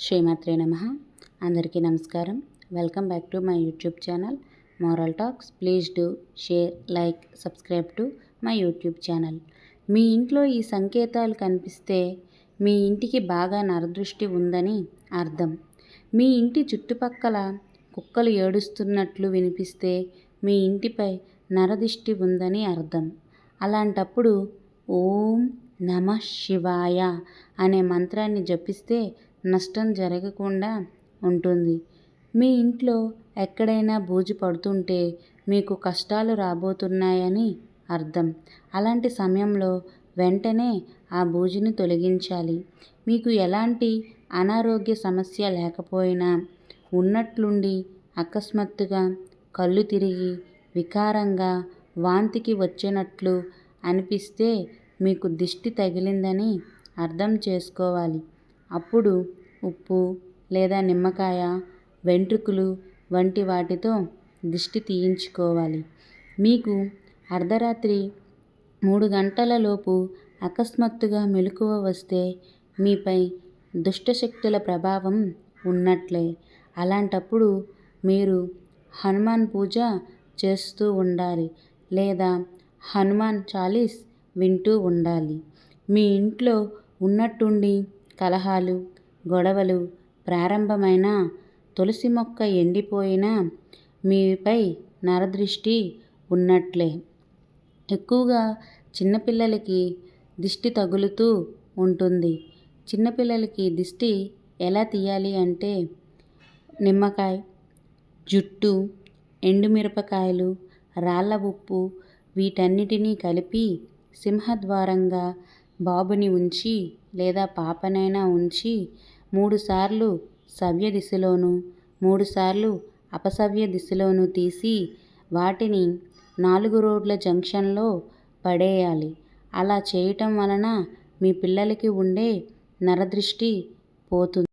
శ్రీమాత్రే నమ. అందరికీ నమస్కారం. Welcome back to my YouTube channel. Moral talks. Please do share like subscribe to my YouTube channel. మీ ఇంట్లో ఈ సంకేతాలు కనిపిస్తే మీ ఇంటికి బాగా నరదృష్టి ఉందని అర్థం. మీ ఇంటి చుట్టుపక్కల కుక్కలు ఏడుస్తున్నట్లు వినిపిస్తే మీ ఇంటిపై నరదిష్టి ఉందని అర్థం. అలాంటప్పుడు ఓం నమ శివాయ అనే మంత్రాన్ని జపిస్తే నష్టం జరగకుండా ఉంటుంది. మీ ఇంట్లో ఎక్కడైనా బూజు పడుతుంటే మీకు కష్టాలు రాబోతున్నాయని అర్థం. అలాంటి సమయంలో వెంటనే ఆ బూజుని తొలగించాలి. మీకు ఎలాంటి అనారోగ్య సమస్య లేకపోయినా ఉన్నట్లుండి అకస్మాత్తుగా కళ్ళు తిరిగి వికారంగా వాంతికి వచ్చినట్లు అనిపిస్తే మీకు దిష్టి తగిలిందని అర్థం చేసుకోవాలి. అప్పుడు ఉప్పు లేదా నిమ్మకాయ వెంట్రుకలు వంటి వాటితో దిష్టి తీయించుకోవాలి. మీకు అర్ధరాత్రి మూడు గంటలలోపు అకస్మాత్తుగా మెలకువ వస్తే మీపై దుష్టశక్తుల ప్రభావం ఉన్నట్లే. అలాంటప్పుడు మీరు హనుమాన్ పూజ చేస్తూ ఉండాలి లేదా హనుమాన్ చాలీస్ వింటూ ఉండాలి. మీ ఇంట్లో ఉన్నట్టుండి కలహాలు గొడవలు ప్రారంభమైన తులసి మొక్క ఎండిపోయినా మీపై నరదృష్టి ఉన్నట్లే. ఎక్కువగా చిన్నపిల్లలకి దిష్టి తగులుతూ ఉంటుంది. చిన్నపిల్లలకి దిష్టి ఎలా తీయాలి అంటే నిమ్మకాయ జుట్టు ఎండుమిరపకాయలు రాళ్ళ ఉప్పు వీటన్నిటినీ కలిపి సింహద్వారంగా బాబుని ఉంచి లేదా పాపనైనా ఉంచి మూడుసార్లు సవ్య దిశలోను మూడుసార్లు అపసవ్య దిశలోను తీసి వాటిని నాలుగు రోడ్ల జంక్షన్లో పడేయాలి. అలా చేయటం వలన మీ పిల్లలకి ఉండే నరదృష్టి పోతుంది.